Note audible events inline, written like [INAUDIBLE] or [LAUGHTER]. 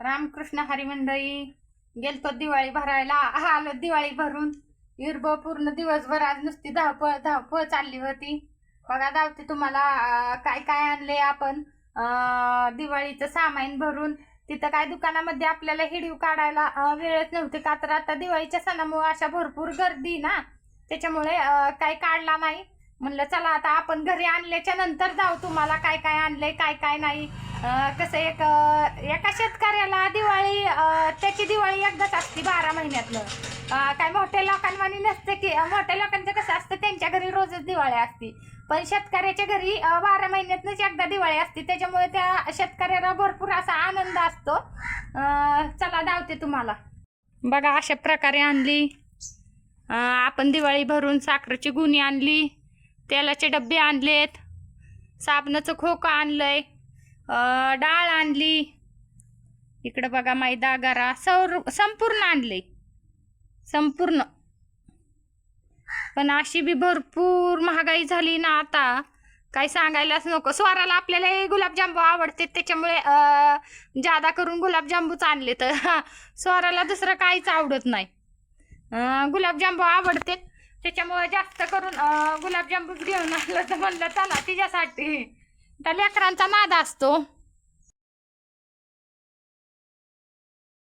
रामकृष्ण हरी मंडळी गेलतो दिवाळी भरायला. आलो दिवाळी भरून. इरब पूर्ण दिवसभर आज नुसती धावपळ धावपळ चालली होती. बघा धावते तुम्हाला काय काय आणले आपण. दिवाळीचं सामान भरून. तिथं काय दुकानामध्ये आपल्याला हिडीव काढायला वेळच नव्हती का? तर आता दिवाळीच्या सणामुळे अशा भरपूर गर्दी ना. त्याच्यामुळे काय काढला नाही. म्हणलं चला आता आपण घरी आणल्याच्या नंतर जाऊ तुम्हाला. काय काय आणलंय काय काय नाही. कसं एक एका शेतकऱ्याला दिवाळी त्याची दिवाळी एकदाच असते बारा महिन्यातलं काय मोठ्या लोकांवानी नसते की मोठ्या लोकांचं कसं असतं त्यांच्या घरी रोजच दिवाळी असते. पण शेतकऱ्याच्या घरी बारा महिन्यातनंच एकदा दिवाळी असते. त्याच्यामुळे त्या शेतकऱ्याला भरपूर असा आनंद असतो. चला धावते तुम्हाला. बघा अशा प्रकारे आणली. आपण दिवाळी भरून साखरेची गुणी आणली. तेलाचे डबे आणलेत. साबणाचं खोकं आणलंय. आहे डाळ आणली. इकडं बघा मैदा गरा सौर संपूर्ण आणले. संपूर्ण. पण अशी बी भरपूर महागाई झाली ना आता. काही सांगायलाच नको. स्वराला आपल्याला हे गुलाबजांबू आवडते त्याच्यामुळे जादा करून गुलाबजांबूच आणले तर. [LAUGHS] स्वराला दुसरं काहीच आवडत नाही. गुलाबजांबू आवडते. त्याच्यामुळे जास्त करून गुलाबजांबूच घेऊन आलं तर म्हणलं चला तिच्यासाठी. त्या लेकरांचा नाद असतो.